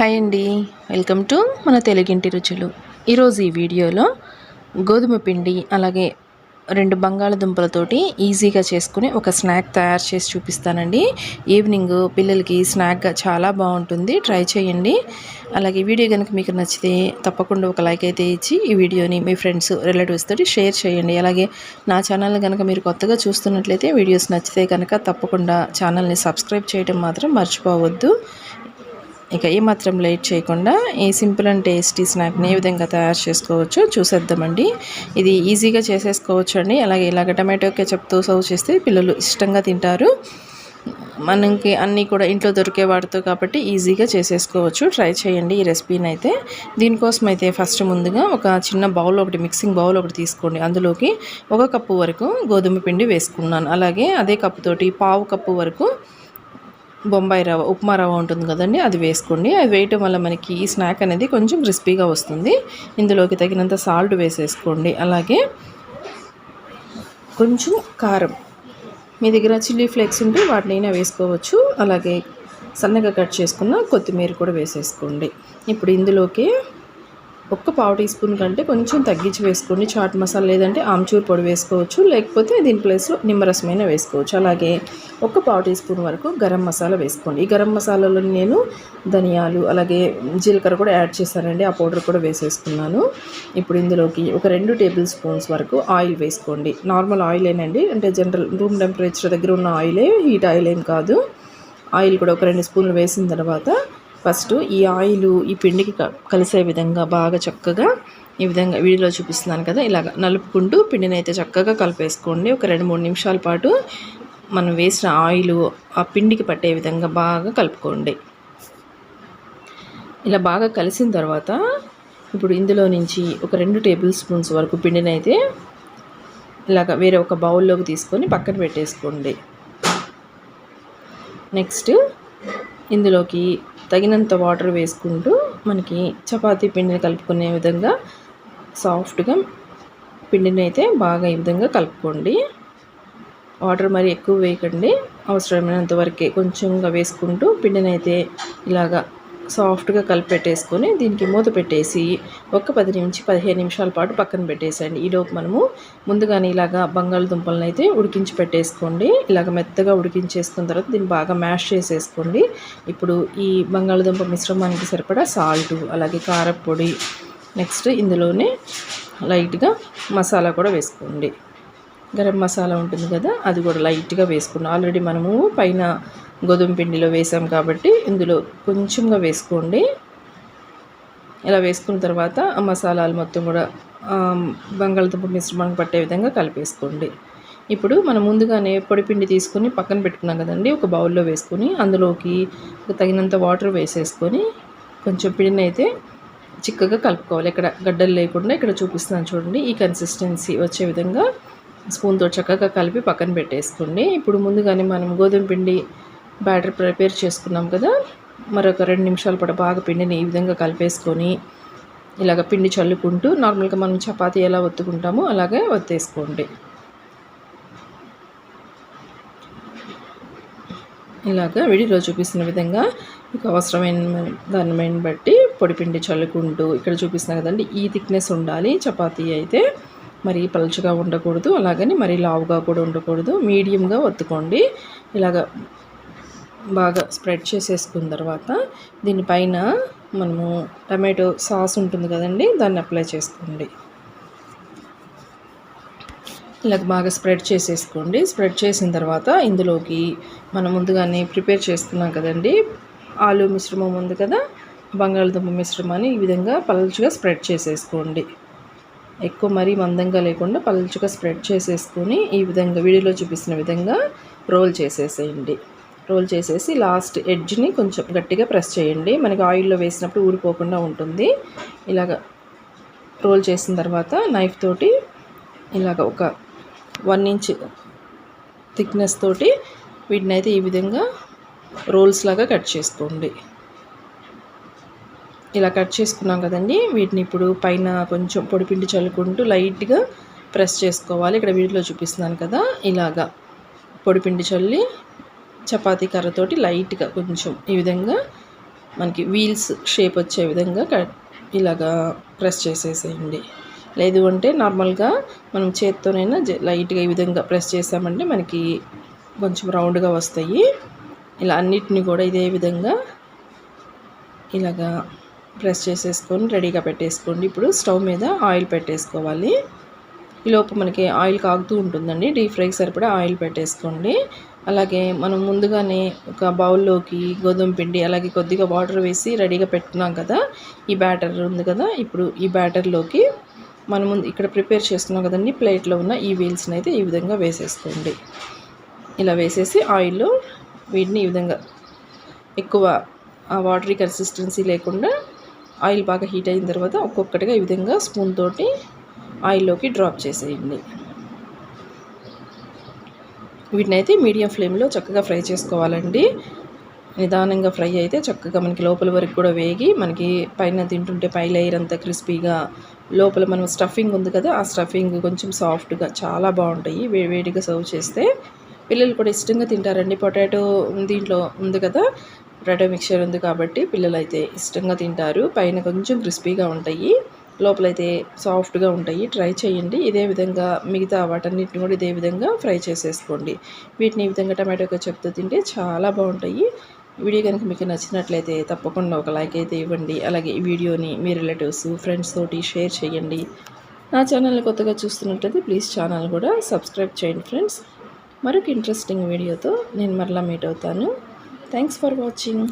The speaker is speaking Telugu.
హాయ్ అండి. వెల్కమ్ టు మన తెలుగింటి రుచులు. ఈరోజు ఈ వీడియోలో గోధుమ పిండి అలాగే రెండు బంగాళదుంపలతోటి ఈజీగా చేసుకుని ఒక స్నాక్ తయారు చేసి చూపిస్తానండి. ఈవినింగ్ పిల్లలకి స్నాక్గా చాలా బాగుంటుంది. ట్రై చేయండి. అలాగే వీడియో కనుక మీకు నచ్చితే తప్పకుండా ఒక లైక్ అయితే ఇచ్చి ఈ వీడియోని మీ ఫ్రెండ్స్ రిలేటివ్స్ తోటి షేర్ చేయండి. అలాగే నా ఛానల్ కనుక మీరు కొత్తగా చూస్తున్నట్లయితే వీడియోస్ నచ్చితే కనుక తప్పకుండా ఛానల్ని సబ్స్క్రైబ్ చేయడం మాత్రం మర్చిపోవద్దు. ఇక ఏమాత్రం లేట్ చేయకుండా ఈ సింపుల్ అండ్ టేస్టీ స్నాక్ని ఏ విధంగా తయారు చేసుకోవచ్చో చూసేద్దామండి. ఇది ఈజీగా చేసేసుకోవచ్చు అండి అలాగే ఇలాగ టమాటో కెచప్తో సర్వ్ చేస్తే పిల్లలు ఇష్టంగా తింటారు. మనకి అన్నీ కూడా ఇంట్లో దొరికే వాటితో కాబట్టి ఈజీగా చేసేసుకోవచ్చు. ట్రై చేయండి ఈ రెసిపీని అయితే దీనికోసం అయితే ఫస్ట్ ముందుగా ఒక చిన్న బౌల్ ఒకటి మిక్సింగ్ బౌల్ ఒకటి తీసుకోండి. అందులోకి ఒక కప్పు వరకు గోధుమ పిండి వేసుకున్నాను. అలాగే అదే కప్పుతోటి పావు కప్పు వరకు బొంబాయి రవ్వ ఉప్మా రవ్వ ఉంటుంది కదండి అది వేసుకోండి. అది వేయటం వల్ల మనకి ఈ స్నాక్ అనేది కొంచెం క్రిస్పీగా వస్తుంది. ఇందులోకి తగినంత సాల్ట్ వేసేసుకోండి. అలాగే కొంచెం కారం. మీ దగ్గర చిల్లీ ఫ్లేక్స్ ఉంటే వాటినైనా వేసుకోవచ్చు. అలాగే సన్నగా కట్ చేసుకున్న కొత్తిమీర కూడా వేసేసుకోండి. ఇప్పుడు ఇందులోకి ఒక్క పావు టీ స్పూన్ కంటే కొంచెం తగ్గించి వేసుకోండి. చాట్ మసాలా లేదంటే ఆమ్చూర్ పొడి వేసుకోవచ్చు లేకపోతే దీని ప్లేస్లో నిమ్మరసమైన వేసుకోవచ్చు. అలాగే ఒక పావు టీ స్పూన్ వరకు గరం మసాలా వేసుకోండి. ఈ గరం మసాలాలో నేను ధనియాలు అలాగే జీలకర్ర కూడా యాడ్ చేశానండి. ఆ పౌడర్ కూడా వేసేసుకున్నాను. ఇప్పుడు ఇందులోకి ఒక రెండు టేబుల్ స్పూన్స్ వరకు ఆయిల్ వేసుకోండి. నార్మల్ ఆయిలేనండి అంటే జనరల్ రూమ్ టెంపరేచర్ దగ్గర ఉన్న ఆయిలే హీట్ ఆయిల్ ఏం కాదు. ఆయిల్ కూడా ఒక రెండు స్పూన్లు వేసిన తర్వాత ఫస్ట్ ఈ ఆయిల్ ఈ పిండికి కలిసే విధంగా బాగా చక్కగా ఈ విధంగా వీడియోలో చూపిస్తున్నాను కదా ఇలాగ నలుపుకుంటూ పిండిని అయితే చక్కగా కలిపేసుకోండి. ఒక రెండు మూడు నిమిషాల పాటు మనం వేసిన ఆయిల్ ఆ పిండికి పట్టే విధంగా బాగా కలుపుకోండి. ఇలా బాగా కలిసిన తర్వాత ఇప్పుడు ఇందులో నుంచి ఒక రెండు టేబుల్ స్పూన్స్ వరకు పిండిని అయితే ఇలాగ వేరే ఒక బౌల్లోకి తీసుకొని పక్కన పెట్టేసుకోండి. నెక్స్ట్ ఇందులోకి తగినంత వాటర్ వేసుకుంటూ మనకి చపాతీ పిండిని కలుపుకునే విధంగా సాఫ్ట్గా పిండిని అయితే బాగా ఈ విధంగా కలుపుకోండి. వాటర్ మరి ఎక్కువ వేయకండి. అవసరమైనంత వరకే కొంచెంగా వేసుకుంటూ పిండిని అయితే ఇలాగా సాఫ్ట్గా కలిపెట్టేసుకొని దీనికి మూత పెట్టేసి ఒక పది నుంచి పదిహేను నిమిషాల పాటు పక్కన పెట్టేసేయండి. ఈలోపు మనము ముందుగానే ఇలాగా బంగాళదుంపలను అయితే ఉడికించి పెట్టేసుకోండి. ఇలాగ మెత్తగా ఉడికించేసుకున్న తర్వాత దీన్ని బాగా మ్యాష్ చేసేసుకోండి. ఇప్పుడు ఈ బంగాళదుంప మిశ్రమానికి సరిపడా సాల్ట్ అలాగే కారపొడి నెక్స్ట్ ఇందులోనే లైట్గా మసాలా కూడా వేసుకోండి. గరం మసాలా ఉంటుంది కదా అది కూడా లైట్గా వేసుకున్నాం ఆల్రెడీ మనము పైన గోధుమ పిండిలో వేసాం కాబట్టి ఇందులో కొంచెంగా వేసుకోండి. ఇలా వేసుకున్న తర్వాత ఆ మసాలాలు మొత్తం కూడా బంగాళదుంప మిశ్రమానికి పట్టే విధంగా కలిపేసుకోండి. ఇప్పుడు మనం ముందుగానే పొడి పిండి తీసుకొని పక్కన పెట్టుకున్నాం కదండి ఒక బౌల్లో వేసుకొని అందులోకి తగినంత వాటర్ వేసేసుకొని కొంచెం పిండిని అయితే చిక్కగా కలుపుకోవాలి. ఇక్కడ గడ్డలు లేకుండా ఇక్కడ చూపిస్తున్నాను చూడండి ఈ కన్సిస్టెన్సీ వచ్చే విధంగా స్పూన్తో చక్కగా కలిపి పక్కన పెట్టేసుకోండి. ఇప్పుడు ముందుగానే మనం గోధుమ పిండి బ్యాటర్ ప్రిపేర్ చేసుకున్నాం కదా. మరొక రెండు నిమిషాల పాటు బాగా పిండిని ఈ విధంగా కలిపేసుకొని ఇలాగ పిండి చల్లుకుంటూ నార్మల్గా మనం చపాతీ ఎలా ఒత్తుకుంటామో అలాగే ఒత్తేసుకోండి. ఇలాగ వీడియోలో చూపిస్తున్న విధంగా మీకు అవసరమైన దాన్ని బట్టి పొడిపిండి చల్లుకుంటూ ఇక్కడ చూపిస్తున్నా కదండి ఈ థిక్నెస్ ఉండాలి చపాతీ అయితే. మరి పలుచగా ఉండకూడదు అలాగని మరి లావుగా కూడా ఉండకూడదు. మీడియంగా ఒత్తుకోండి. ఇలాగ బాగా స్ప్రెడ్ చేసేసుకున్న తర్వాత దీనిపైన మనము టమాటో సాస్ ఉంటుంది కదండి దాన్ని అప్లై చేసుకోండి. ఇలా బాగా స్ప్రెడ్ చేసేసుకోండి. స్ప్రెడ్ చేసిన తర్వాత ఇందులోకి మనం ముందుగానే ప్రిపేర్ చేసుకున్నాం కదండి. ఆలు మిశ్రమం ఉంది కదా బంగాళదుంప మిశ్రమాన్ని ఈ విధంగా పలుచుగా స్ప్రెడ్ చేసేసుకోండి. ఎక్కువ మరీ మందంగా లేకుండా పలుచుగా స్ప్రెడ్ చేసేసుకొని ఈ విధంగా వీడియోలో చూపిస్తున్న విధంగా రోల్ చేసేసేయండి. రోల్ చేసేసి లాస్ట్ ఎడ్జ్ని కొంచెం గట్టిగా ప్రెస్ చేయండి. మనకి ఆయిల్లో వేసినప్పుడు ఊడిపోకుండా ఉంటుంది. ఇలాగ రోల్ చేసిన తర్వాత నైఫ్ తోటి ఇలాగ ఒక వన్ ఇంచ్ థిక్నెస్ తోటి వీటిని అయితే ఈ విధంగా రోల్స్ లాగా కట్ చేసుకోండి. ఇలా కట్ చేసుకున్నాం కదండి. వీటిని ఇప్పుడు పైన కొంచెం పొడిపిండి చల్లుకుంటూ లైట్గా ప్రెస్ చేసుకోవాలి. ఇక్కడ వీటిలో చూపిస్తున్నాను కదా. ఇలాగా పొడిపిండి చల్లి చపాతీ కర్రతోటి లైట్గా కొంచెం ఈ విధంగా మనకి వీల్స్ షేప్ వచ్చే విధంగా కట్ ఇలాగా ప్రెస్ చేసేసేయండి. లేదు అంటే నార్మల్గా మనం చేత్తోనైనా లైట్గా ఈ విధంగా ప్రెస్ చేసామంటే మనకి కొంచెం రౌండ్గా వస్తాయి. ఇలా అన్నిటిని కూడా ఇదే విధంగా ఇలాగా ప్రెస్ చేసేసుకొని రెడీగా పెట్టేసుకోండి. ఇప్పుడు స్టవ్ మీద ఆయిల్ పెట్టేసుకోవాలి. ఈలోపు మనకి ఆయిల్ కాగుతూ ఉంటుందండి. డీప్ ఫ్రైకి సరిపడా ఆయిల్ పెట్టేసుకోండి. అలాగే మనం ముందుగానే ఒక బౌల్లోకి గోధుమ పిండి అలాగే కొద్దిగా వాటర్ వేసి రెడీగా పెట్టుకున్నాం కదా ఈ బ్యాటర్ ఉంది కదా ఇప్పుడు ఈ బ్యాటర్లోకి మనం ముందు ఇక్కడ ప్రిపేర్ చేస్తున్నాం కదండి ప్లేట్లో ఉన్న ఈ వీల్స్ని అయితే ఈ విధంగా వేసేసుకోండి. ఇలా వేసేసి ఆయిల్లో వీటిని ఈ విధంగా ఎక్కువ ఆ వాటరీ కన్సిస్టెన్సీ లేకుండా ఆయిల్ బాగా హీట్ అయిన తర్వాత ఒక్కొక్కటిగా ఈ విధంగా స్పూన్ తోటి ఆయిల్లోకి డ్రాప్ చేసేయండి. వీటిని అయితే మీడియం ఫ్లేమ్లో చక్కగా ఫ్రై చేసుకోవాలండి. నిదానంగా ఫ్రై అయితే చక్కగా మనకి లోపల వరకు కూడా వేగి మనకి పైన తింటుంటే పై లేయర్ అంతా క్రిస్పీగా లోపల మనం స్టఫింగ్ ఉంది కదా ఆ స్టఫింగ్ కొంచెం సాఫ్ట్గా చాలా బాగుంటాయి. వే వేడిగా సర్వ్ చేస్తే పిల్లలు కూడా ఇష్టంగా తింటారండి. పొటాటో దీంట్లో ఉంది కదా పొటాటో మిక్చర్ ఉంది కాబట్టి పిల్లలు అయితే ఇష్టంగా తింటారు. పైన కొంచెం క్రిస్పీగా ఉంటాయి. లోపలైతే సాఫ్ట్గా ఉంటాయి. ట్రై చేయండి. ఇదే విధంగా మిగతా వాటన్నిటిని కూడా ఇదే విధంగా ఫ్రై చేసేసుకోండి. వీటిని ఈ విధంగా టమాటో చెప్తూ తింటే చాలా బాగుంటాయి. వీడియో కనుక మీకు నచ్చినట్లయితే తప్పకుండా ఒక లైక్ అయితే ఇవ్వండి. అలాగే ఈ వీడియోని మీ రిలేటివ్స్ ఫ్రెండ్స్ తోటి షేర్ చేయండి. నా ఛానల్ని కొత్తగా చూస్తున్నట్లయితే ప్లీజ్ ఛానల్ కూడా సబ్స్క్రైబ్ చేయండి ఫ్రెండ్స్. మరొక ఇంట్రెస్టింగ్ వీడియోతో నేను మరలా మీట్ అవుతాను. Thanks for watching.